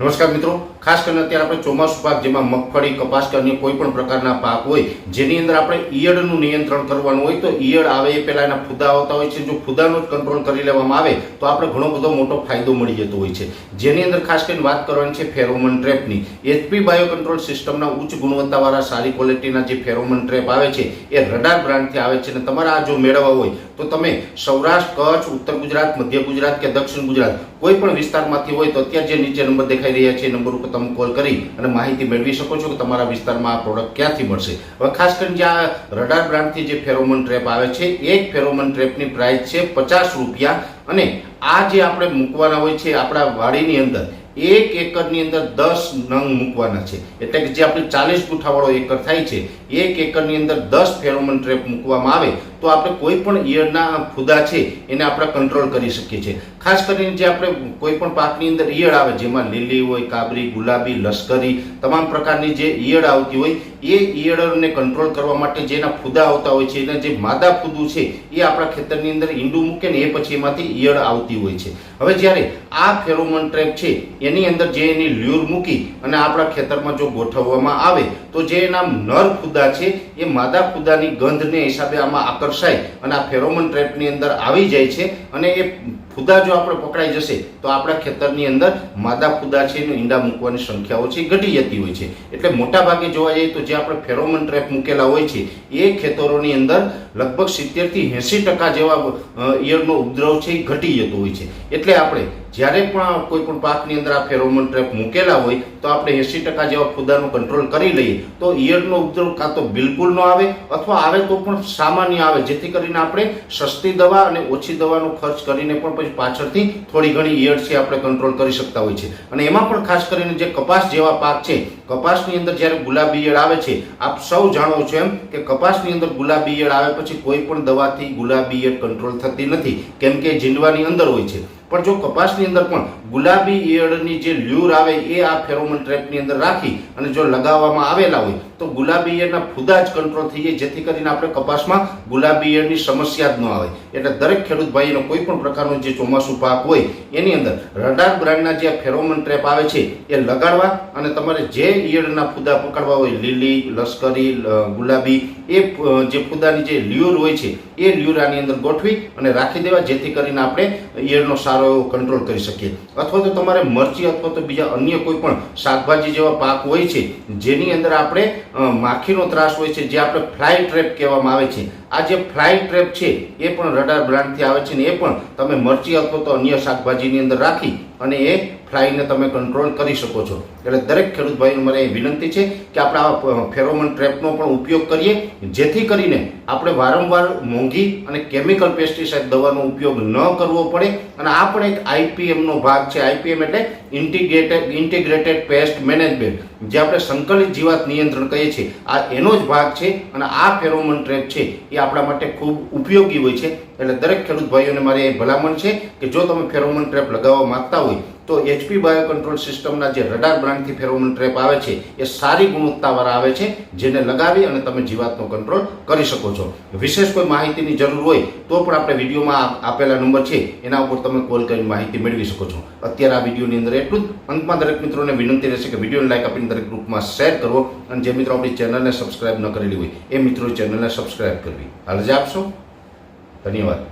નમસ્કાર મિત્રો. ખાસ કરીને અત્યારે આપણે ચોમાસું પાક જેમાં મગફળી, કપાસ કે અન્ય કોઈ પણ પ્રકારના પાક હોય, જેની અંદર આપણે ઈયળનું નિયંત્રણ કરવાનું હોય તો ઈયળ આવે એ પહેલા એના ફૂદા આવતા હોય છે. જો ફૂદાનો જ કંટ્રોલ કરી લેવામાં આવે, તો આપણે ઘણો બધો મોટો ફાયદો મળી જતો હોય છે. જેની અંદર ખાસ કરીને વાત કરવાની છે ફેરોમન ટ્રેપની. એચપી બાયો કંટ્રોલ સિસ્ટમના ઉચ્ચ ગુણવત્તાવાળા સારી ક્વોલિટીના જે ફેરોમન ટ્રેપ આવે છે, એ રડાર બ્રાન્ડથી આવે છે. અને તમારે આ જો મેળવવા હોય તો તમે સૌરાષ્ટ્ર, કચ્છ, ઉત્તર ગુજરાત, મધ્ય ગુજરાત કે દક્ષિણ ગુજરાત, કોઈ પણ વિસ્તારમાંથી હોય તો અત્યારે જે નીચે નંબર દેખાઈ રહ્યા છે, એ નંબર ઉપર તમે કોલ કરી અને માહિતી મેળવી શકો છો કે તમારા વિસ્તારમાં આ પ્રોડક્ટ ક્યાંથી મળશે. હવે ખાસ કરીને જે આ રડાર બ્રાન્ડથી જે ફેરોમન ટ્રેપ આવે છે એક ફેરોમન ટ્રેપની પ્રાઇસ છે પચાસ રૂપિયા. અને આ જે આપણે મૂકવાના હોય છે આપણા વાડીની અંદર એક એકરની અંદર દસ નંગ મૂકવાના છે. એટલે કે જે આપણે ચાલીસ ગુઠાવાળો એકર થાય છે, એક એકરની અંદર દસ ફેરોમન ટ્રેપ મૂકવામાં આવે, તો આપણે કોઈ પણ ઈયળના ફૂદા છે, એને આપણે કંટ્રોલ કરી શકીએ છીએ. ખાસ કરીને જે આપણે કોઈ પણ પાકની અંદર ઈયળ આવે, જેમાં લીલી હોય, કાબરી, ગુલાબી, લશ્કરી, તમામ પ્રકારની જે ઈયળ આવતી હોય, એ ઈયળને કંટ્રોલ કરવા માટે જેના ફૂદા આવતા હોય છે, એના જે માદા ફૂદું છે, એ આપણા ખેતરની અંદર ઈંડું મૂકે ને એ પછી એમાંથી ઈયળ આવતી હોય છે. હવે જ્યારે આ ફેરોમન ટ્રેપ છે એની અંદર જે એની લ્યુર મૂકી અને આપણા ખેતરમાં જો ગોઠવવામાં આવે, તો જે એના નર ખુદા છે, એ માદા ખુદાની ગંધને હિસાબે આમાં આકર્ષાય અને આ ફેરોમન ટ્રેપની અંદર આવી જાય છે અને એ ખુદા જો આપણે પકડાઈ જશે, તો આપણા ખેતરની અંદર માદા ખુદા છે એનું ઈંડા મૂકવાની સંખ્યાઓ છે ઘટી જતી હોય છે. એટલે મોટા ભાગે જોવા જઈએ તો જે આપણે ફેરોમન ટ્રેપ મૂકેલા હોય છે, એ ખેતરોની અંદર લગભગ સિત્તેરથી એંસી ટકા જેવા ઈયળનો ઉપદ્રવ છે એ ઘટી જતો હોય છે. એટલે આપણે જ્યારે પણ કોઈ પણ પાકની અંદર આ ફેરોમન ટ્રેપ મૂકેલા હોય, તો આપણે એંસી ટકા જેવા ફૂદાનો કંટ્રોલ કરી લઈએ. તો ઈયળનો ઉપદ્રવ કાં તો બિલકુલ ન આવે, અથવા આવે તો પણ સામાન્ય આવે, જેથી કરીને આપણે સસ્તી દવા અને ઓછી દવાનો ખર્ચ કરીને પણ પછી પાછળથી થોડી ઘણી ઈયળ છે આપણે કંટ્રોલ કરી શકતા હોય છે. અને એમાં પણ ખાસ કરીને જે કપાસ જેવા પાક છે, કપાસની અંદર જ્યારે ગુલાબી ઈયળ આવે છે, આપ સૌ જાણો છો એમ કે કપાસની અંદર ગુલાબી ઈયળ આવે પછી કોઈ પણ દવાથી ગુલાબી ઈયળ કંટ્રોલ થતી નથી. કેમ કે જીંડવાની અંદર હોય છે. પણ જો કપાસની અંદર પણ ગુલાબી ઈયળની જે લ્યુર આવે એ આ ફેરોમન ટ્રેપની અંદર રાખી અને જો લગાવવામાં આવેલા હોય તો ગુલાબી ઈયળના ફૂદા જ કંટ્રોલ થઈ જાય. જેથી કરીને આપણે કપાસમાં ગુલાબી ઈયળની સમસ્યા જ ન આવે. એટલે દરેક ખેડૂત ભાઈનો કોઈ પણ પ્રકારનો જે ચોમાસું પાક હોય, એની અંદર રડાર બ્રાન્ડના જે ફેરોમન ટ્રેપ આવે છે, એ લગાડવા અને તમારે જે ઈયળના ફૂદા પકડવા હોય, લીલી, લશ્કરી ગુલાબી, એ જે ફૂદાની જે લ્યુર હોય છે, એ લ્યુર આની અંદર ગોઠવી અને રાખી દેવા, જેથી કરીને આપણે ઈયળનો સારો એવો કંટ્રોલ કરી શકીએ. અથવા તો તમારે મરચી અથવા તો બીજા અન્ય કોઈ પણ શાકભાજી જેવા પાક હોય છે, જેની અંદર આપણે માખીનો ત્રાસ હોય છે જે આપણે ફ્લાય ટ્રેપ કહેવામાં આવે છે. આ જે ફ્લાય ટ્રેપ છે, એ પણ રડાર બ્રાન્ડથી આવે છે ને એ પણ તમે મરચી અથવા તો અન્ય શાકભાજીની અંદર રાખી અને એ ફ્લાયને તમે કંટ્રોલ કરી શકો છો. એટલે દરેક ખેડૂત મારે એ વિનંતી છે કે આપણે આ ફેરોમન ટ્રેપનો પણ ઉપયોગ કરીએ, જેથી કરીને આપણે વારંવાર મોંઘી અને કેમિકલ પેસ્ટિસાઇડ દવાનો ઉપયોગ ન કરવો પડે અને આ પણ એક આઈપીએમનો ભાગ છે. આઈપીએમ એટલે ઇન્ટિગ્રેટેડ ઇન્ટિગ્રેટેડ પેસ્ટ મેનેજમેન્ટ, જે આપણે સંકલિત જીવાત નિયંત્રણ કહીએ છીએ. આ એનો જ ભાગ છે અને આ ફેરોમન ટ્રેપ છે, એ આપણા માટે ખૂબ ઉપયોગી હોય છે. એટલે દરેક ખેડૂત ભાઈઓને મારી એ ભલામણ છે કે જો તમે ફેરોમન ટ્રેપ લગાવવા માંગતા હોય તો એચપી બાયો કંટ્રોલ સિસ્ટમના જે રડાર બ્રાન્ડથી ફેરોમોન ટ્રેપ આવે છે, એ સારી ગુણવત્તાવાળા આવે છે, જેને લગાવી અને તમે જીવાતનો કંટ્રોલ કરી શકો છો. વિશેષ કોઈ માહિતીની જરૂર હોય તો પણ આપણે વિડીયોમાં આપેલા નંબર છે, એના ઉપર તમે કોલ કરીને માહિતી મેળવી શકો છો. અત્યારે આ વિડીયોની અંદર એટલું જ. અંતમાં દરેક મિત્રોને વિનંતી રહેશે કે વિડીયોને લાઈક આપીને દરેક ગ્રુપમાં શેર કરવો અને જે મિત્રો આપણી ચેનલને સબસ્ક્રાઈબ ન કરેલી હોય, એ મિત્રો ચેનલને સબસ્ક્રાઇબ કરવી. હાલ આપશો ધન્યવાદ.